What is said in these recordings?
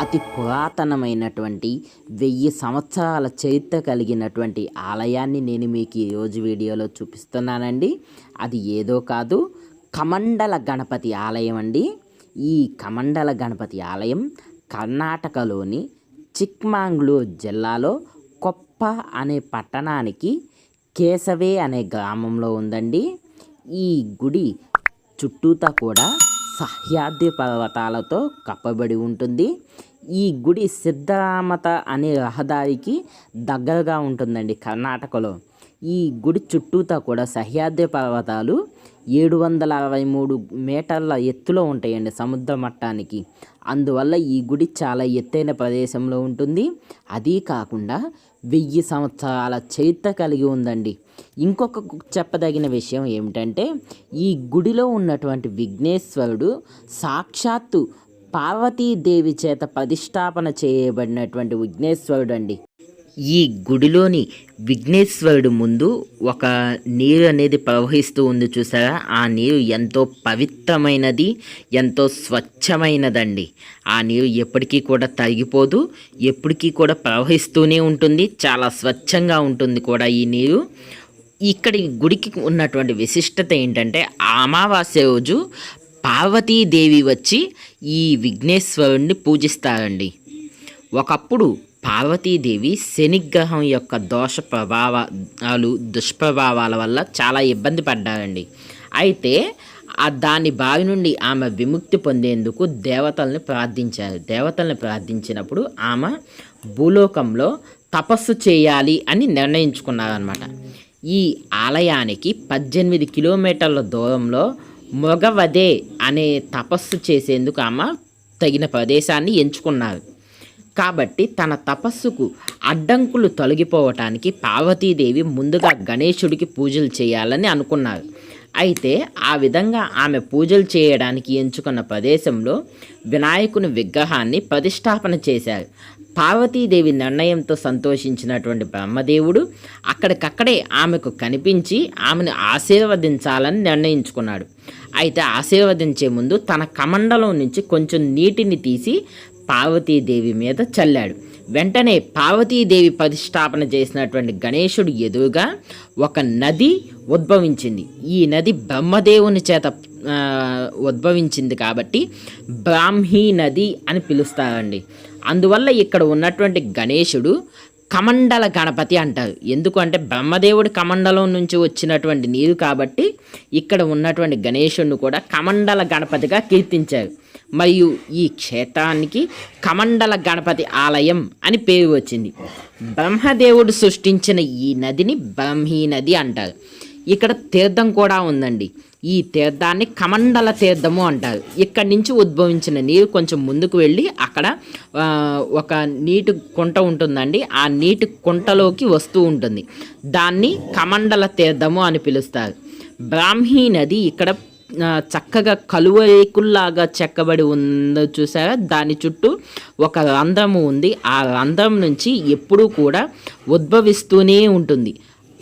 అతి పురాతనమైనటువంటి వెయ్యి సంవత్సరాల చరిత్ర కలిగినటువంటి ఆలయాన్ని నేను మీకు ఈరోజు వీడియోలో చూపిస్తున్నానండి. అది ఏదో కాదు కమండల గణపతి ఆలయం అండి. ఈ కమండల గణపతి ఆలయం కర్ణాటకలోని చిక్మాంగ్లూర్ జిల్లాలో కొప్ప అనే పట్టణానికి కేశవే అనే గ్రామంలో ఉందండి. ఈ గుడి చుట్టూతా కూడా సహ్యాద్రి పర్వతాలతో కప్పబడి ఉంటుంది. ఈ గుడి సిద్ధరామత అనే రహదారికి దగ్గరగా ఉంటుందండి కర్ణాటకలో. ఈ గుడి చుట్టూతా కూడా సహ్యాద్రి పర్వతాలు ఏడు వందల అరవై మూడు మీటర్ల ఎత్తులో ఉంటాయండి సముద్ర మట్టానికి. అందువల్ల ఈ గుడి చాలా ఎత్తైన ప్రదేశంలో ఉంటుంది. అదీ కాకుండా వెయ్యి సంవత్సరాల చరిత్ర కలిగి ఉందండి. ఇంకొక చెప్పదగిన విషయం ఏమిటంటే ఈ గుడిలో ఉన్నటువంటి విఘ్నేశ్వరుడు సాక్షాత్తు పార్వతీదేవి చేత ప్రతిష్టాపన చేయబడినటువంటి విఘ్నేశ్వరుడు అండి ఈ గుడిలోని విఘ్నేశ్వరుడు ముందు ఒక నీరు అనేది ప్రవహిస్తూ ఉంది చూసారా? ఆ నీరు ఎంతో పవిత్రమైనది ఎంతో స్వచ్ఛమైనదండి. ఆ నీరు ఎప్పటికీ కూడా తరిగిపోదు ఎప్పటికీ కూడా ప్రవహిస్తూనే ఉంటుంది చాలా స్వచ్ఛంగా ఉంటుంది కూడా ఈ నీరు. ఇక్కడి గుడికి ఉన్నటువంటి విశిష్టత ఏంటంటే అమావాస్య రోజు పార్వతీదేవి వచ్చి ఈ విఘ్నేశ్వరుణ్ణి పూజిస్తారండి. ఒకప్పుడు పార్వతీదేవి శనిగ్రహం యొక్క దోష ప్రభావాలు దుష్ప్రభావాల వల్ల చాలా ఇబ్బంది పడ్డారండి. అయితే దాని బావి నుండి ఆమె విముక్తి పొందేందుకు దేవతల్ని ప్రార్థించారు. దేవతల్ని ప్రార్థించినప్పుడు ఆమె భూలోకంలో తపస్సు చేయాలి అని నిర్ణయించుకున్నారనమాట ఈ ఆలయానికి పద్దెనిమిది కిలోమీటర్ల దూరంలో మొగవదే అనే తపస్సు చేసేందుకు ఆమె తగిన ప్రదేశాన్ని ఎంచుకున్నారు. కాబట్టి తన తపస్సుకు అడ్డంకులు తొలగిపోవటానికి పార్వతీదేవి ముందుగా గణేశుడికి పూజలు చేయాలని అనుకున్నారు. అయితే ఆ విధంగా ఆమె పూజలు చేయడానికి ఎంచుకున్న ప్రదేశంలో వినాయకుని విగ్రహాన్ని ప్రతిష్టాపన చేశారు. పార్వతీదేవి నిర్ణయంతో సంతోషించినటువంటి బ్రహ్మదేవుడు అక్కడికక్కడే ఆమెకు కనిపించి ఆమెను ఆశీర్వదించాలని నిర్ణయించుకున్నాడు. అయితే ఆశీర్వదించే ముందు తన కమండలం నుంచి కొంచెం నీటిని తీసి పార్వతీదేవి మీద చల్లాడు. వెంటనే పార్వతీదేవి ప్రతిష్టాపన చేసినటువంటి గణేశుడు ఎదురుగా ఒక నది ఉద్భవించింది. ఈ నది బ్రహ్మదేవుని చేత ఉద్భవించింది కాబట్టి బ్రాహ్మీ నది అని పిలుస్తారండి. అందువల్ల ఇక్కడ ఉన్నటువంటి గణేశుడు కమండల గణపతి అంటారు. ఎందుకంటే బ్రహ్మదేవుడు బ్రహ్మదేవుడి కమండలం నుంచి వచ్చినటువంటి నీరు కాబట్టి ఇక్కడ ఉన్నటువంటి గణేశుడిని కూడా కమండల గణపతిగా కీర్తించారు. మరియు ఈ క్షేత్రానికి కమండల గణపతి ఆలయం అని పేరు వచ్చింది. బ్రహ్మదేవుడు సృష్టించిన ఈ నదిని బ్రహ్మీ నది అంటారు. ఇక్కడ తీర్థం కూడా ఉందండి. ఈ తీర్థాన్ని కమండల తీర్థము అంటారు. ఇక్కడి నుంచి ఉద్భవించిన నీరు కొంచెం ముందుకు వెళ్ళి అక్కడ ఒక నీటి కుంట ఉంటుందండి. ఆ నీటి కుంటలోకి వస్తూ ఉంటుంది. దాన్ని కమండల తీర్థము అని పిలుస్తారు. బ్రాహ్మీ నది ఇక్కడ చక్కగా కలువరేకుల్లాగా చెక్కబడి ఉందో చూసారా? దాని చుట్టూ ఒక రంధ్రము ఉంది. ఆ రంధ్రం నుంచి ఎప్పుడూ కూడా ఉద్భవిస్తూనే ఉంటుంది.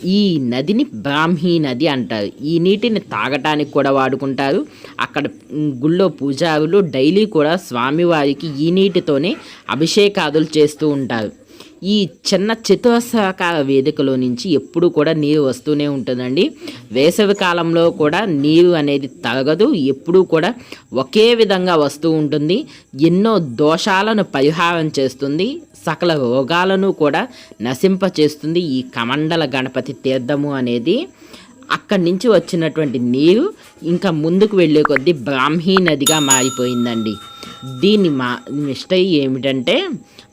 ఈ నదిని బ్రాహ్మీ నది అంటారు. ఈ నీటిని తాగటానికి కూడా వాడుకుంటారు. అక్కడ గుళ్ళో పూజారులు డైలీ కూడా స్వామివారికి ఈ నీటితోనే అభిషేకాదులు చేస్తూ ఉంటారు. ఈ చిన్న చతురస్రాకార వేదికలో నుంచి ఎప్పుడు కూడా నీరు వస్తూనే ఉంటుందండి. వేసవి కాలంలో కూడా నీరు అనేది తరగదు ఎప్పుడూ కూడా ఒకే విధంగా వస్తూ ఉంటుంది. ఎన్నో దోషాలను పరిహారం చేస్తుంది సకల రోగాలను కూడా నశింపచేస్తుంది ఈ కమండల గణపతి తీర్థము అనేది. అక్కడి నుంచి వచ్చినటువంటి నీరు ఇంకా ముందుకు వెళ్ళే కొద్దీ బ్రాహ్మీ నదిగా మారిపోయిందండి. దీని మా మిస్టరీ ఏమిటంటే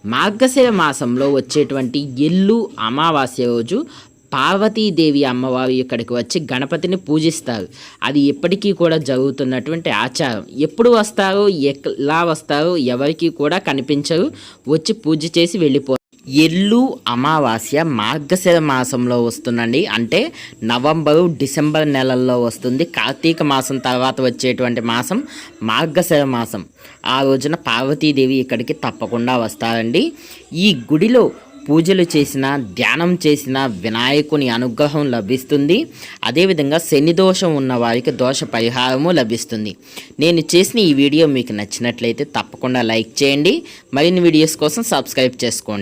మార్గశిర మాసంలో వచ్చేటువంటి ఎల్లు అమావాస్య రోజు పార్వతీదేవి అమ్మవారు ఇక్కడికి వచ్చి గణపతిని పూజిస్తారు. అది ఎప్పటికీ కూడా జరుగుతున్నటువంటి ఆచారం. ఎప్పుడు వస్తారు ఎలా వస్తారు ఎవరికీ కూడా కనిపించరు. వచ్చి పూజ చేసి వెళ్ళిపో ఎల్లు అమావాస్య మార్గశిర మాసంలో వస్తుందండి. అంటే నవంబరు డిసెంబర్ నెలల్లో వస్తుంది. కార్తీక మాసం తర్వాత వచ్చేటువంటి మాసం మార్గశిర మాసం. ఆ రోజున పార్వతీదేవి ఇక్కడికి తప్పకుండా వస్తారండి. ఈ గుడిలో పూజలు చేసిన ధ్యానం చేసిన వినాయకుని అనుగ్రహం లభిస్తుంది. అదేవిధంగా శని దోషం ఉన్న వారికి దోష పరిహారము లభిస్తుంది. నేను చేసిన ఈ వీడియో మీకు నచ్చినట్లయితే తప్పకుండా లైక్ చేయండి. మరిన్ని వీడియోస్ కోసం సబ్స్క్రైబ్ చేసుకోండి.